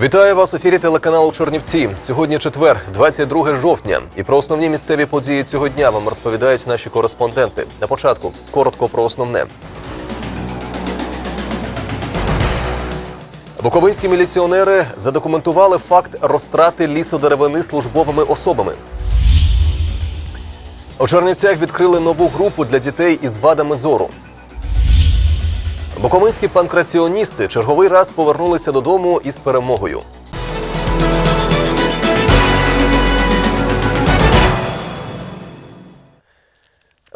Вітаю вас у ефірі телеканалу Чорнівці. Сьогодні четвер, 22 жовтня. І про основні місцеві події цього дня вам розповідають наші кореспонденти. На початку коротко про основне. Буковинські міліціонери задокументували факт розтрати лісодеревини службовими особами. У Чернівцях відкрили нову групу для дітей із вадами зору. Буковинські панкраціоністи черговий раз повернулися додому із перемогою.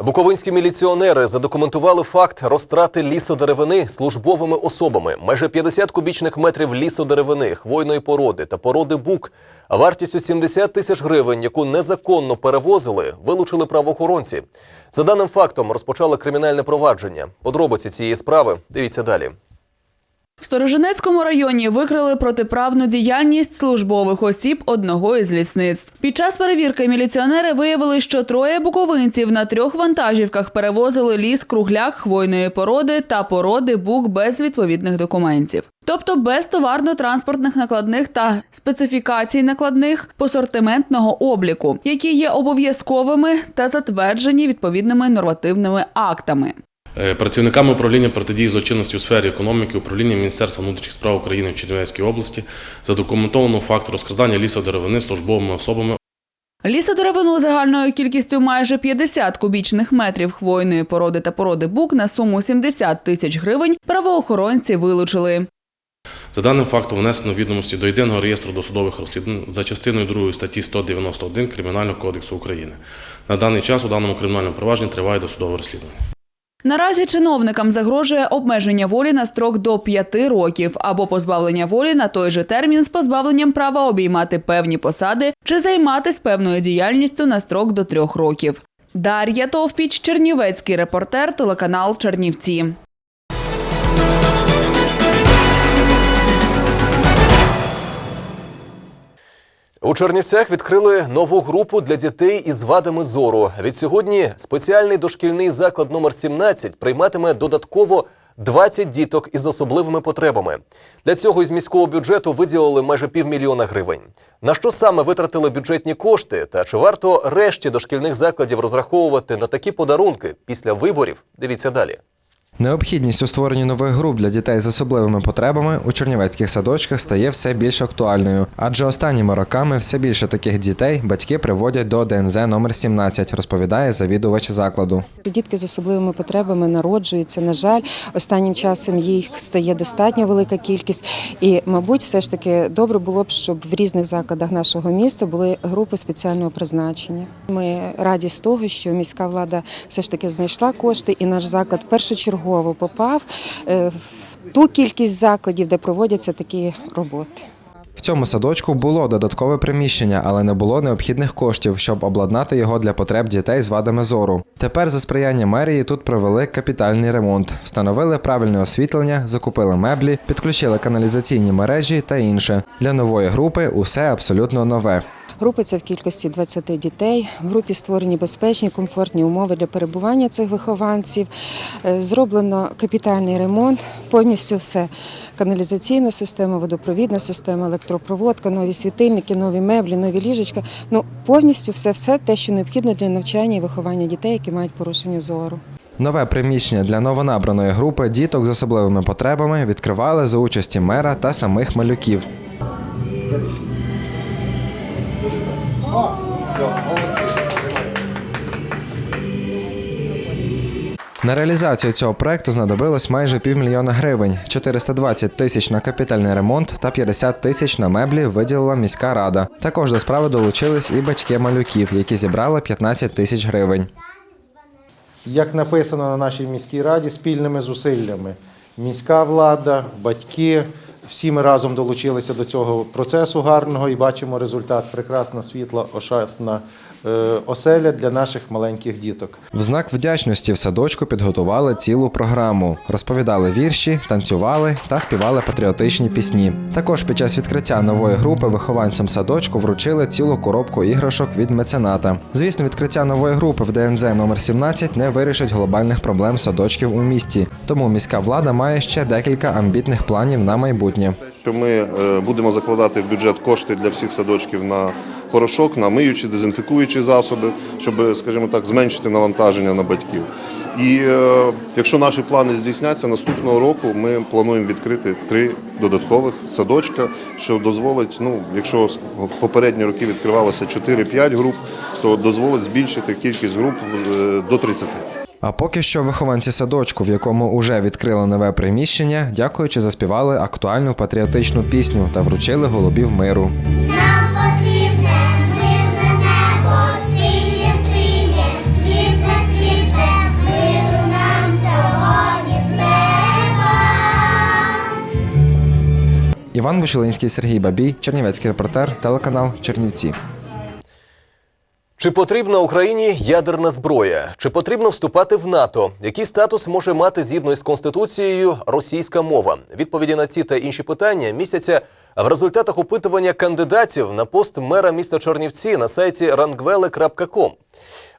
Буковинські міліціонери задокументували факт розтрати лісодеревини службовими особами. Майже 50 кубічних метрів лісодеревини, хвойної породи та породи бук вартістю 70 тисяч гривень, яку незаконно перевозили, вилучили правоохоронці. За даним фактом розпочали кримінальне провадження. Подробиці цієї справи дивіться далі. В Сторожинецькому районі викрили протиправну діяльність службових осіб одного із лісництв. Під час перевірки міліціонери виявили, що троє буковинців на трьох вантажівках перевозили ліс кругляк хвойної породи та породи бук без відповідних документів. Тобто без товарно-транспортних накладних та специфікацій накладних посортиментного обліку, які є обов'язковими та затверджені відповідними нормативними актами. Е, Працівниками управління протидії злочинності у сфері економіки управління Міністерства внутрішніх справ України в Чернівецькій області задокументовано факт розкрадання лісодеревини службовими особами Лісодеревину загальною кількістю майже 50 кубічних метрів хвойної породи та породи бук на суму 70 тисяч гривень правоохоронці вилучили. За даним фактом внесено відомості до єдиного реєстру досудових розслідувань за частиною 2 статті 191 Кримінального кодексу України. На даний час у даному кримінальному провадженні триває досудове розслідування. Наразі чиновникам загрожує обмеження волі на строк до 5 років або позбавлення волі на той же термін з позбавленням права обіймати певні посади чи займатися певною діяльністю на строк до трьох років. Дар'я Товпіч, Чернівецький репортер, телеканал Чернівці. У Чернівцях відкрили нову групу для дітей із вадами зору. Від сьогодні спеціальний дошкільний заклад номер 17 прийматиме додатково 20 діток із особливими потребами. Для цього із міського бюджету виділили майже півмільйона гривень. На що саме витратили бюджетні кошти? Та чи варто решті дошкільних закладів розраховувати на такі подарунки після виборів? Дивіться далі. Необхідність у створенні нових груп для дітей з особливими потребами у чернівецьких садочках стає все більш актуальною, адже останніми роками все більше таких дітей батьки приводять до ДНЗ номер 17, розповідає завідувач закладу. Дітки з особливими потребами народжуються. На жаль, останнім часом їх стає достатньо велика кількість. І, мабуть, все ж таки добре було б, щоб в різних закладах нашого міста були групи спеціального призначення. Ми раді з того, що міська влада все ж таки знайшла кошти, і наш заклад першочергово попав е, в ту кількість закладів, де проводяться такі роботи. В цьому садочку було додаткове приміщення, але не було необхідних коштів, щоб обладнати його для потреб дітей з вадами зору. Тепер за сприяння мерії тут провели капітальний ремонт, встановили правильне освітлення, закупили меблі, підключили каналізаційні мережі та інше. Для нової групи усе абсолютно нове. Групи це в кількості 20 дітей. В групі створені безпечні, комфортні умови для перебування цих вихованців. Е, Зроблено капітальний ремонт, повністю все. Каналізаційна система, водопровідна система, електропроводка, нові світильники, нові меблі, нові ліжечка. Ну повністю все, все те, що необхідно для навчання і виховання дітей, які мають порушення зору. Нове приміщення для новонабраної групи діток з особливими потребами відкривали за участі мера та самих малюків. На реалізацію цього проекту знадобилось майже півмільйона гривень, 420 тисяч на капітальний ремонт та 50 тисяч на меблі виділила міська рада. Також до справи долучились і батьки малюків, які зібрали 15 тисяч гривень. як написано на нашій міській раді, спільними зусиллями. Міська влада, батьки, всі ми разом долучилися до цього процесу гарного і бачимо результат. Прекрасна світла, ошатна оселя для наших маленьких діток. В знак вдячності в садочку підготували цілу програму, розповідали вірші, танцювали та співали патріотичні пісні. Також під час відкриття нової групи вихованцям садочку вручили цілу коробку іграшок від мецената. Звісно, відкриття нової групи в ДНЗ номер 17 не вирішить глобальних проблем садочків у місті, тому міська влада має ще декілька амбітних планів на майбутнє. що ми е, будемо закладати в бюджет кошти для всіх садочків на порошок, на миючі, дезінфікуючі засоби, щоб, скажімо так, зменшити навантаження на батьків. І е, якщо наші плани здійсняться, наступного року ми плануємо відкрити три додаткових садочка, що дозволить, ну, якщо в попередні роки відкривалося 4-5 груп, то дозволить збільшити кількість груп е, до 30. А поки що вихованці садочку, в якому уже відкрили нове приміщення, дякуючи, заспівали актуальну патріотичну пісню та вручили голубів миру. Іван Бучелинський, Сергій Бабій, Чернівецький репортер, телеканал Чернівці. Чи потрібна Україні ядерна зброя? Чи потрібно вступати в НАТО? Який статус може мати згідно із конституцією російська мова? Відповіді на ці та інші питання містяться в результатах опитування кандидатів на пост мера міста Чернівці на сайті rangvele.com.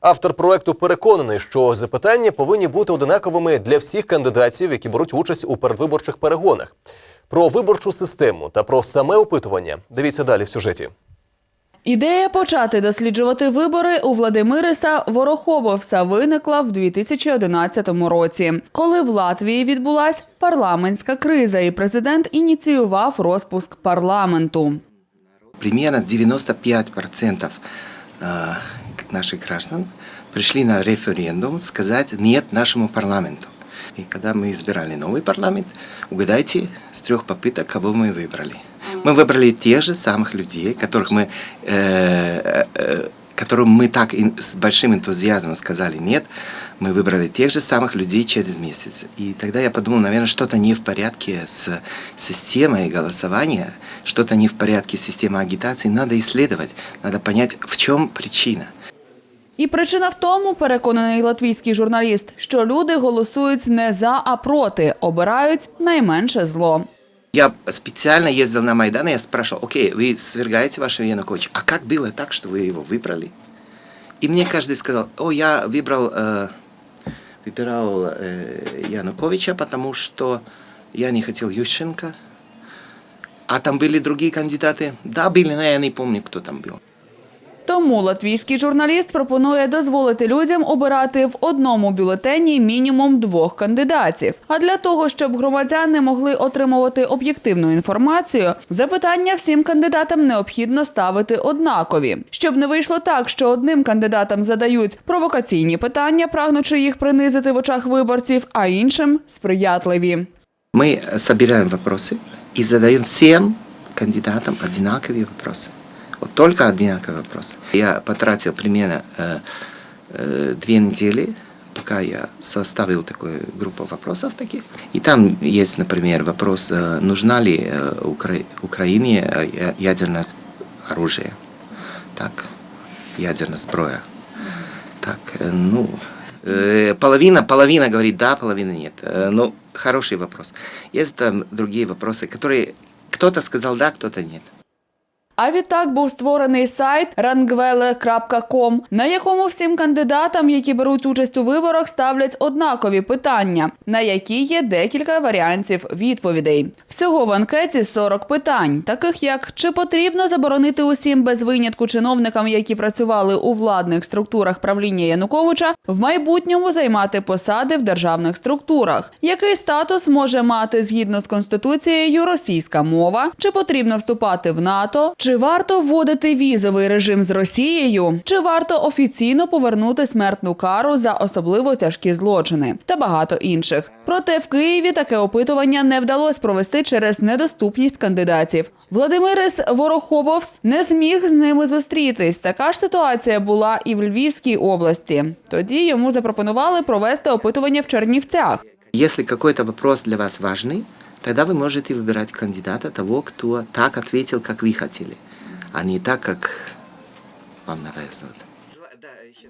Автор проекту переконаний, що запитання повинні бути однаковими для всіх кандидатів, які беруть участь у передвиборчих перегонах. Про виборчу систему та про саме опитування дивіться далі в сюжеті. Ідея почати досліджувати вибори у Владимириса Ворохобовса виникла в 2011 році, коли в Латвії відбулась парламентська криза, і президент ініціював розпуск парламенту. примерно 95% э, наших граждан пришли на референдум сказать «нет» нашему парламенту. И когда мы избирали новый парламент, угадайте с трех попыток, кого мы выбрали. Мы выбрали тех же самых людей, которых мы, э, э, которым мы так с большим энтузиазмом сказали «нет», мы выбрали тех же самых людей через месяц. И тогда я подумал, наверное, что-то не в порядке с системой голосования, что-то не в порядке с системой агитации. Надо исследовать, надо понять, в чем причина. І причина в тому, переконаний латвійський журналіст, що люди голосують не за, а проти, обирають найменше зло. Я специально ездил на Майдан, и я спрашивал, окей, вы свергаете вашего Януковича, а как было так, что вы его выбрали? И мне каждый сказал, о, я выбрал, э, выбирал э, Януковича, потому что я не хотел Ющенко. А там были другие кандидаты? Да, были, но я не помню, кто там был. Тому латвійський журналіст пропонує дозволити людям обирати в одному бюлетені мінімум двох кандидатів. А для того, щоб громадяни могли отримувати об'єктивну інформацію, запитання всім кандидатам необхідно ставити однакові, щоб не вийшло так, що одним кандидатам задають провокаційні питання, прагнучи їх принизити в очах виборців, а іншим сприятливі. Мы собираем вопросы и задаем всем кандидатам одинаковые вопросы. Только одинаковые вопросы. Я потратил примерно э, э, две недели, пока я составил такую группу вопросов таких. И там есть, например, вопрос, э, нужна ли э, Укра- Украине э, ядерное оружие. Так, ядерная зброя. Так, э, ну, э, половина, половина говорит да, половина нет. Э, Ну, хороший вопрос. Есть там другие вопросы, которые кто-то сказал да, кто-то нет. А відтак був створений сайт rangvele.com, на якому всім кандидатам, які беруть участь у виборах, ставлять однакові питання, на які є декілька варіантів відповідей. Всього в анкеті 40 питань, таких як чи потрібно заборонити усім без винятку чиновникам, які працювали у владних структурах правління Януковича, в майбутньому займати посади в державних структурах, який статус може мати згідно з конституцією російська мова, чи потрібно вступати в НАТО, чи варто вводити візовий режим з Росією, чи варто офіційно повернути смертну кару за особливо тяжкі злочини та багато інших. Проте в Києві таке опитування не вдалося провести через недоступність кандидатів. Владимирис Ворохобовс не зміг з ними зустрітись. Така ж ситуація була і в Львівській області. Тоді йому запропонували провести опитування в Чернівцях. Если какой-то вопрос для вас важный, тогда вы можете выбирать кандидата того, кто так ответил, как вы хотели, а не так, как вам навязывают.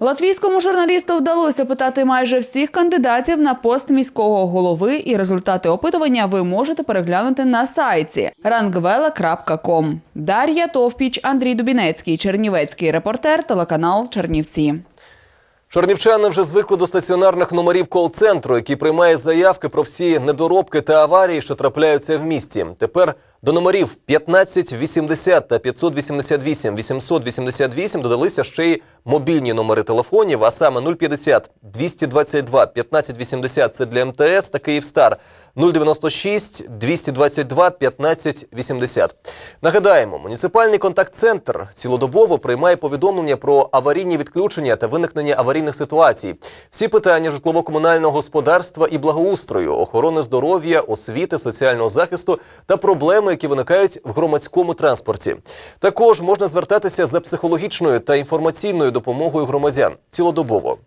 Латвійському журналісту вдалося питати майже всіх кандидатів на пост міського голови, і результати опитування ви можете переглянути на сайті rangvela.com. Дар'я Товпіч, Андрій Дубінецький, Чернівецький репортер, телеканал Чернівці. Чернівчани вже звикли до стаціонарних номерів кол-центру, який приймає заявки про всі недоробки та аварії, що трапляються в місті. Тепер До номерів 1580 та 588 888 додалися ще й мобільні номери телефонів, а саме 050 222 1580 – це для МТС та Київстар, 096 222 1580. Нагадаємо, муніципальний контакт-центр цілодобово приймає повідомлення про аварійні відключення та виникнення аварійних ситуацій. Всі питання житлово-комунального господарства і благоустрою, охорони здоров'я, освіти, соціального захисту та проблеми, які виникають в громадському транспорті. Також можна звертатися за психологічною та інформаційною допомогою громадян цілодобово.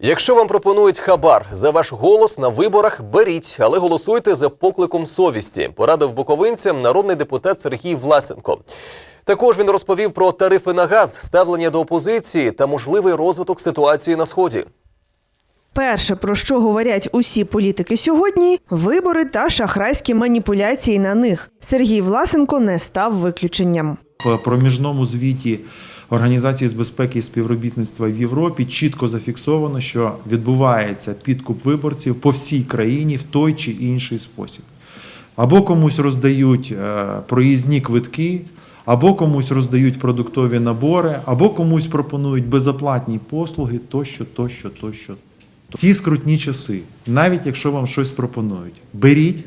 Якщо вам пропонують хабар за ваш голос на виборах, беріть, але голосуйте за покликом совісті. Порадив буковинцям народний депутат Сергій Власенко. Також він розповів про тарифи на газ, ставлення до опозиції та можливий розвиток ситуації на сході. Перше, про що говорять усі політики сьогодні вибори та шахрайські маніпуляції на них. Сергій Власенко не став виключенням. В проміжному звіті Організації з безпеки і співробітництва в Європі чітко зафіксовано, що відбувається підкуп виборців по всій країні в той чи інший спосіб. Або комусь роздають е, проїзні квитки, або комусь роздають продуктові набори, або комусь пропонують безоплатні послуги тощо, тощо, тощо. Ці скрутні часи, навіть якщо вам щось пропонують, беріть,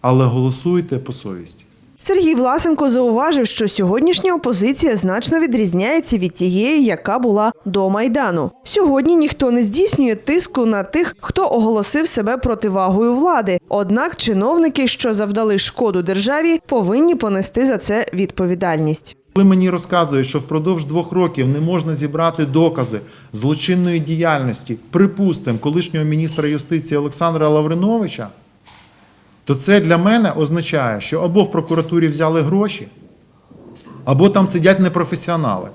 але голосуйте по совісті. Сергій Власенко зауважив, що сьогоднішня опозиція значно відрізняється від тієї, яка була до майдану. Сьогодні ніхто не здійснює тиску на тих, хто оголосив себе противагою влади. Однак чиновники, що завдали шкоду державі, повинні понести за це відповідальність. Коли мені розказують, що впродовж двох років не можна зібрати докази злочинної діяльності, припустимо, колишнього міністра юстиції Олександра Лавриновича, то це для мене означає, що або в прокуратурі взяли гроші, або там сидять непрофесіонали.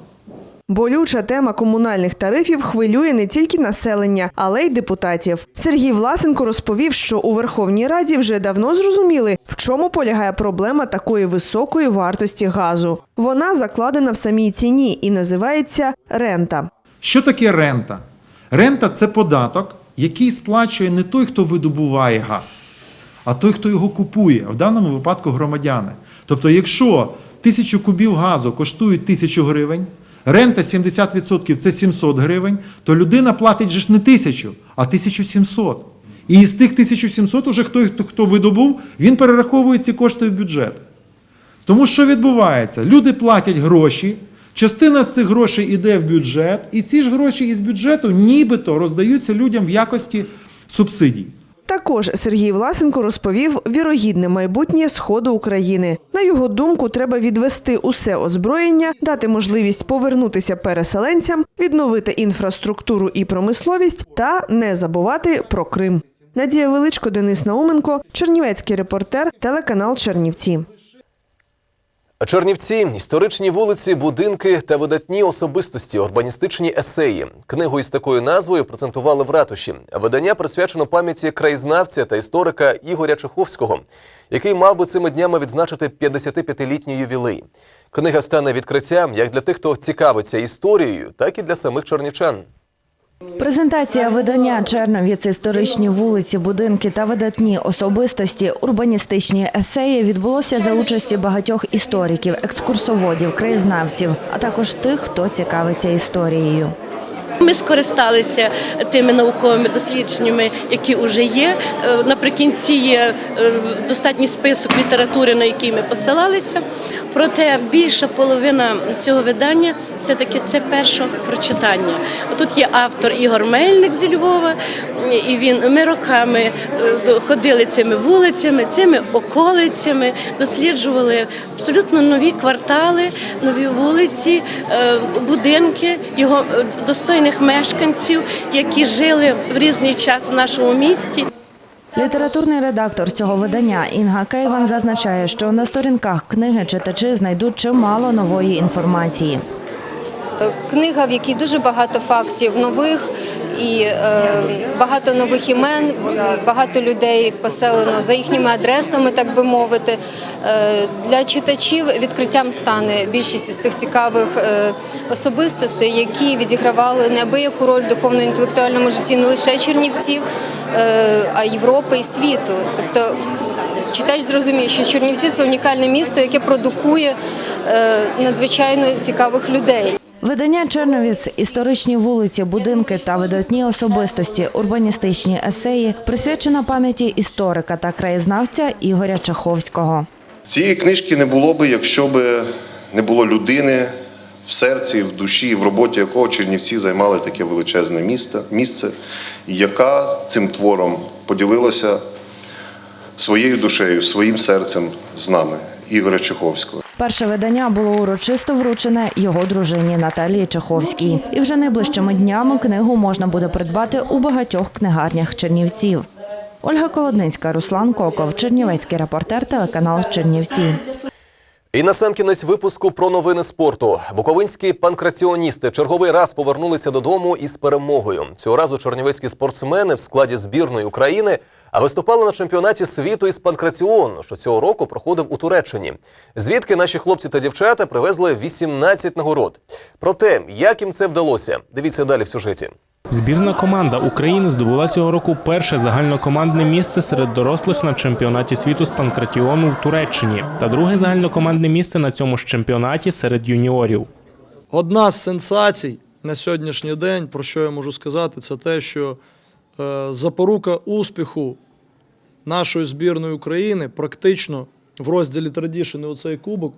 Болюча тема комунальних тарифів хвилює не тільки населення, але й депутатів. Сергій Власенко розповів, що у Верховній Раді вже давно зрозуміли, в чому полягає проблема такої високої вартості газу. Вона закладена в самій ціні і називається рента. Що таке рента? Рента це податок, який сплачує не той, хто видобуває газ, а той, хто його купує, в даному випадку громадяни. Тобто, якщо тисячу кубів газу коштують тисячу гривень, рента 70% це 700 гривень, то людина платить же ж не тисячу, а 1700. І із тих 1700 уже хто, хто видобув, він перераховує ці кошти в бюджет. Тому що відбувається? Люди платять гроші, частина з цих грошей йде в бюджет, і ці ж гроші із бюджету нібито роздаються людям в якості субсидій. Також Сергій Власенко розповів вірогідне майбутнє сходу України. На його думку, треба відвести усе озброєння, дати можливість повернутися переселенцям, відновити інфраструктуру і промисловість та не забувати про Крим. Надія Величко, Денис Науменко, Чернівецький репортер, телеканал Чернівці. Чернівці, історичні вулиці, будинки та видатні особистості, урбаністичні есеї. Книгу із такою назвою презентували в ратуші. Видання присвячено пам'яті краєзнавця та історика Ігоря Чеховського, який мав би цими днями відзначити 55-літній ювілей. Книга стане відкриттям як для тих, хто цікавиться історією, так і для самих чернівчан. Презентація видання Черновіць історичні вулиці, будинки та видатні особистості, урбаністичні есеї відбулося за участі багатьох істориків, екскурсоводів, краєзнавців, а також тих, хто цікавиться історією. Ми скористалися тими науковими дослідженнями, які вже є. Е, Наприкінці є е, достатній список літератури, на який ми посилалися. Проте більша половина цього видання все-таки це перше прочитання. Тут є автор Ігор Мельник зі Львова, і він ми роками е, ходили цими вулицями, цими околицями, досліджували абсолютно нові квартали, нові вулиці, е, будинки його е, достойних мешканців, які жили в різний час в нашому місті. Літературний редактор цього видання Інга Кейван зазначає, що на сторінках книги читачі знайдуть чимало нової інформації. Книга, в якій дуже багато фактів нових і е, багато нових імен, багато людей поселено за їхніми адресами, так би мовити. Е, Для читачів відкриттям стане більшість із цих цікавих е, особистостей, які відігравали неабияку роль в духовно-інтелектуальному житті не лише Чернівців, е, а Європи і світу. Тобто читач зрозуміє, що Чернівці це унікальне місто, яке продукує е, надзвичайно цікавих людей. Видання Черновіць, історичні вулиці, будинки та видатні особистості, урбаністичні есеї присвячена пам'яті історика та краєзнавця Ігоря Чаховського. Цієї книжки не було би, якщо б не було людини в серці, в душі, в роботі якого Чернівці займали таке величезне місто, місце, яка цим твором поділилася своєю душею, своїм серцем з нами, Ігоря Чеховського. Перше видання було урочисто вручене його дружині Наталії Чаховській. І вже найближчими днями книгу можна буде придбати у багатьох книгарнях Чернівців. Ольга Колодницька, Руслан Коков, Чернівецький репортер, телеканал Чернівці. І на сам кінець випуску про новини спорту. Буковинські панкраціоністи черговий раз повернулися додому із перемогою. Цього разу чернівецькі спортсмени в складі збірної України а виступали на чемпіонаті світу із панкраціону, що цього року проходив у Туреччині. Звідки наші хлопці та дівчата привезли 18 нагород. Про те, як їм це вдалося, дивіться далі в сюжеті. Збірна команда України здобула цього року перше загальнокомандне місце серед дорослих на чемпіонаті світу з панкратіону в Туреччині та друге загальнокомандне місце на цьому ж чемпіонаті серед юніорів. Одна з сенсацій на сьогоднішній день, про що я можу сказати, це те, що запорука успіху нашої збірної України практично в розділі Tradition у цей кубок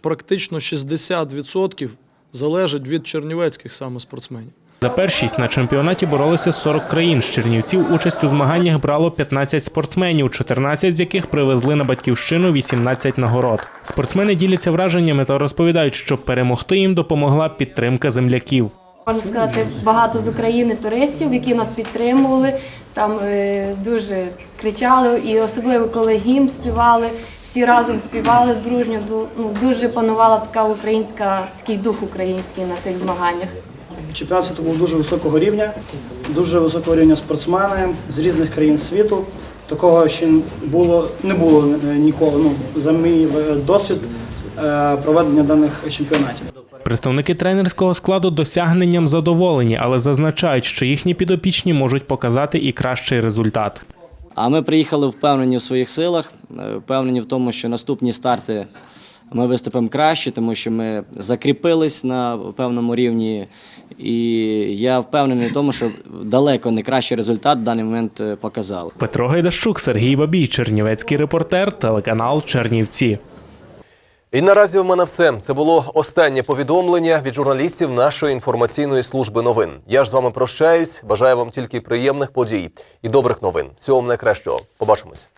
практично 60% залежить від чернівецьких саме спортсменів. За першість на чемпіонаті боролися 40 країн. З Чернівців участь у змаганнях брало 15 спортсменів, 14 з яких привезли на батьківщину 18 нагород. Спортсмени діляться враженнями та розповідають, що перемогти їм допомогла підтримка земляків. Можна сказати, багато з України туристів, які нас підтримували, там е, дуже кричали, і особливо коли гімн співали, всі разом співали дружньо. Ну, дуже панувала така українська, такий дух український на цих змаганнях. Чемпіонат світу був дуже високого рівня, дуже високого рівня спортсмени з різних країн світу. Такого ще було не було е, ніколи. Ну за мій е, досвід проведення даних чемпіонатів. Представники тренерського складу досягненням задоволені, але зазначають, що їхні підопічні можуть показати і кращий результат. А ми приїхали впевнені в своїх силах, е, впевнені в тому, що наступні старти ми виступимо краще, тому що ми закріпились на певному рівні. І я впевнений в тому, що далеко не кращий результат в даний момент е, показали. Петро Гайдащук, Сергій Бабій, Чернівецький репортер, телеканал Чернівці. І наразі в мене все. Це було останнє повідомлення від журналістів нашої інформаційної служби новин. Я ж з вами прощаюсь. Бажаю вам тільки приємних подій і добрих новин. Всього вам найкращого. Побачимось.